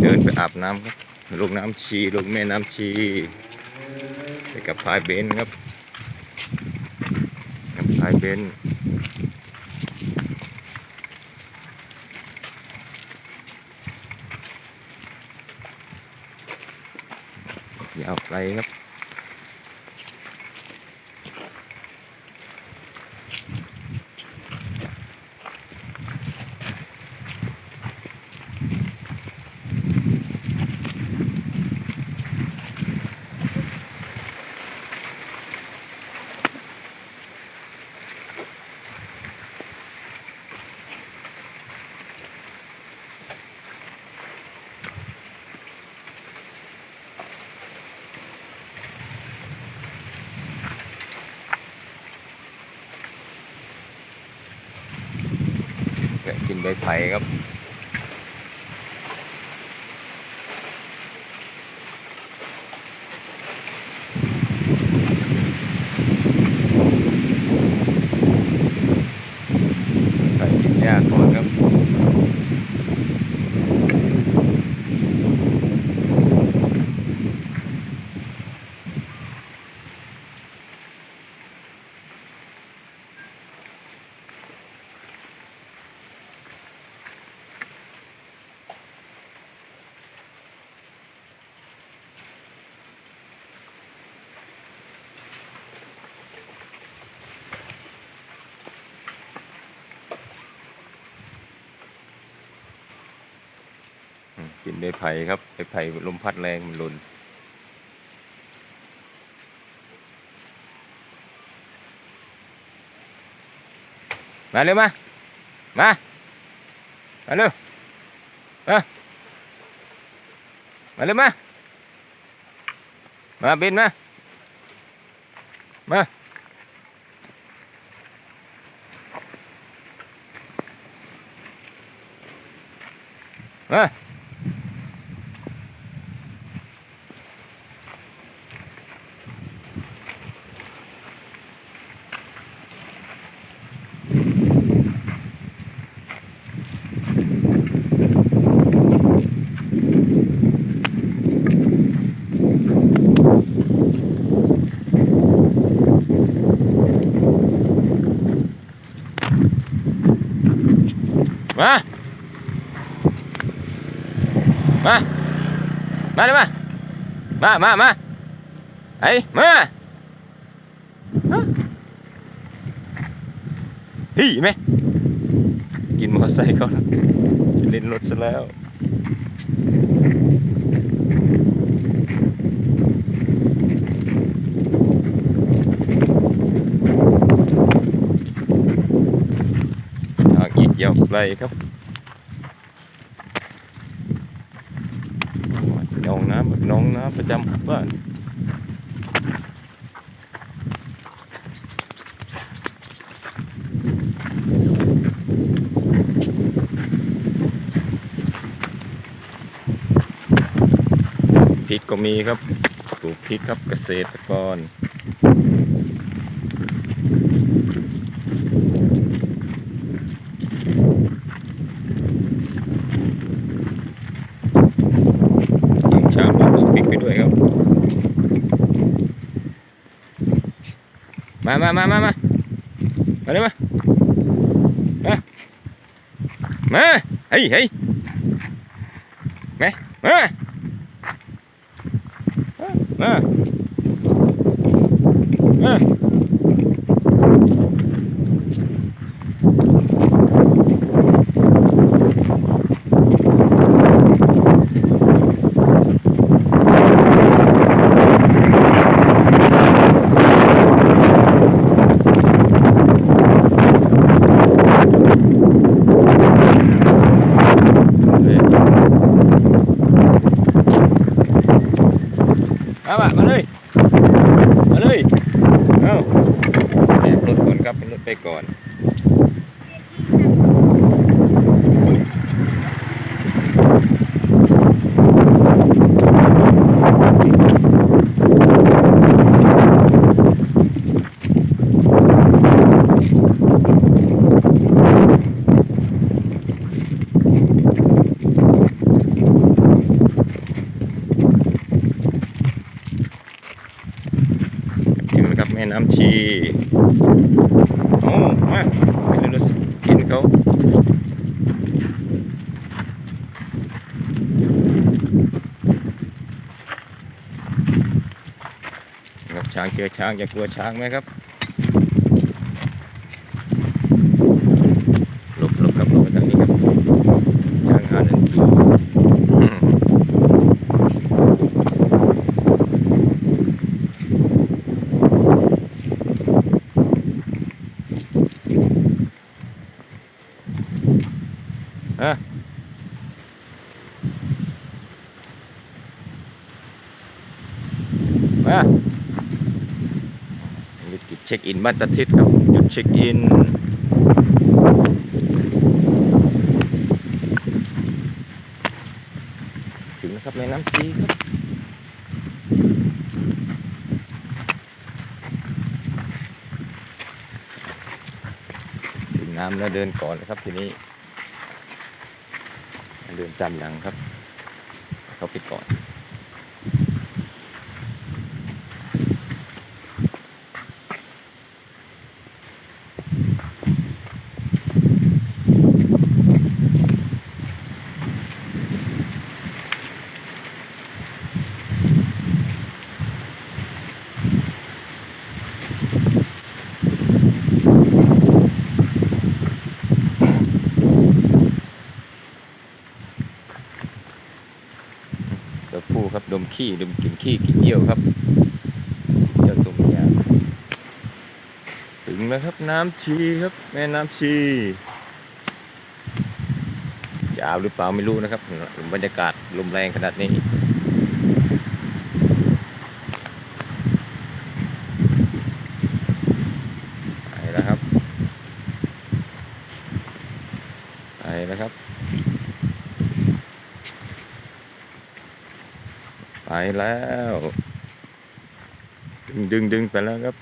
เดินไปอาบน้ำครับลงน้ำชีลงแม่น้ำชีไปกับพายเบนครับกับพายเบนยาวไกลครับ ไผ่ครับ ไปกินหญ้าก่อนครับ อืม กินใบไผ่ครับใบไผ่ลมพัดแรงมันหล่นมาเร็วมา มา มาเร็ว มา มาเร็วมา มาบินมา มา มา มา มา มาเลยมา มา มา มาไอ้มาฮะเฮ้ยไหมกินมอเตอร์ไซค์เขาเล่นรถซะแล้ว ทางอี กยาวไกลครับหนองน้ำหนองน้ำประจำบ้านพริกก็มีครับปลูกพริกครับเกษตรกร ยิงช้างปลูกพริกไปด้วยครับ มามามามามามาเลยมามามาเฮ้ยเฮ้ยมามามามา เอามามาเลย มาเลย เอาแอบรถ ก่อนครับเป็นรถไปก่อน ม ช้างเจอช้างจะกลัวช้างไหมครับหลบหลบครับหลบไปทางนี้ครับช้างหาหนึ่งตัวอะมา ช็คอินบ้านตะทิศครับจุดเช็คอินถึงนะครับแม่น้ำชีครับถึงน้ำแล้วเดินก่อนนะครับทีนี้ เดินตามหลังครับ เข้าไปก่อนู่ครับ ดมขี้ ดมกลิ่นขี้กินเยี่ยวครับเจ้าตัวเมียถึงแล้วครับน้ำชีครับ แม่น้ำชีจะเอาหรือเปล่าไม่รู้นะครับบรรยากาศลมแรงขนาดนี้ไปแล้วครับไปแล้วครับ ไปแล้ว ดึงดึงดึงไปแล้วครับ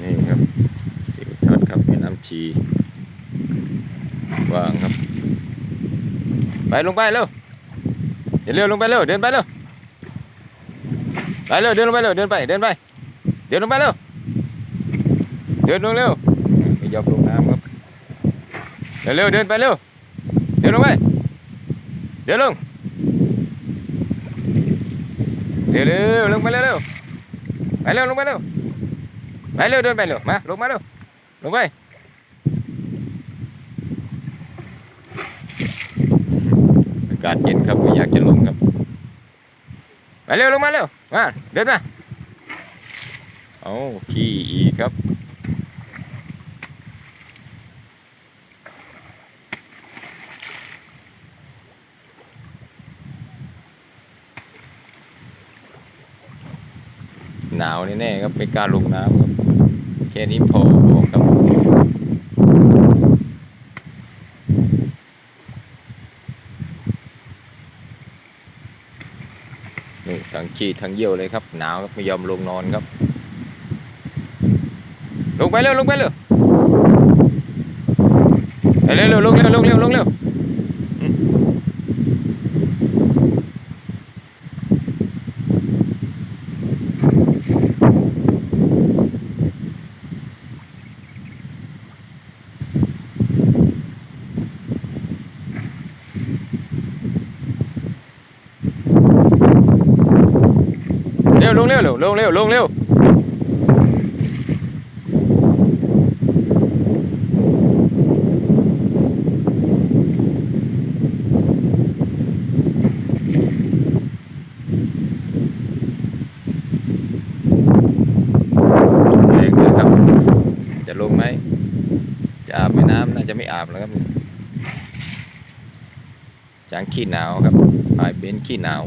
นี่ครับทิวทัศน์ครับแม่น้ำชี ว่างครับ ไปลงไปเร็ว เดี๋ยวเร็วลงไปเร็วเดินไปเร็วไปเร็วเดินลงไปเร็วเดินไปเดินไปเดินลงไปเร็วเดินลงเร็วไม่ยอมลงน้ำครับเร็วเร็วเดินไปเร็วเดินลงไปเดินลงเร็วเร็วลงไปเร็วเร็วไปเร็วลงไปเร็วไปเร็วเดินไปเร็วมาลงมาเร็วลงไปากาศเย็นครับอยากจะลงครับไปเร็วลงมาเร็วมาเดินมาเอาขี้อีกครับหนาวแน่ๆครับไม่กล้าลงน้ำครับ แค่นี้พอ ทั้งขี้ทั้งเยี่ยวเลยครับ หนาวครับไม่ยอมลงนอนครับ ลงไปเร็วลงไปเร็วไปเร็วเร็วลงเร็วลงเร็วลงเร็ว ลงเร็วเร็วลงเร็วลงเร็วแรงเลยครับจะลงไหมจะอาบไหมน้ำน่าจะไม่อาบแล้วครับจางขี้หนาวครับพายเบนขี้หนาว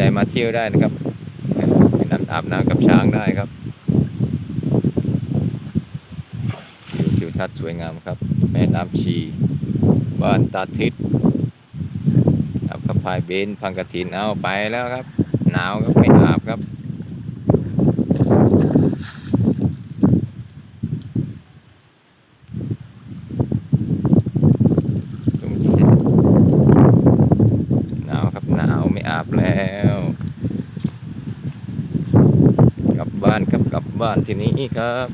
น มาเที่ยวได้นะครับนั่นอาบน้ำกับช้างได้ครับวิวทิวทัศน์สวยงามครับ แม่น้ำชีบ้านตาทิศครับขับพายเบนซ์พังกระถินเอาไปแล้วครับ หนาวครับไม่อาบครับ หนาวครับหนาวไม่อาบแล้ว กลับ บ้านครับกลับบ้านทีนี้ครับ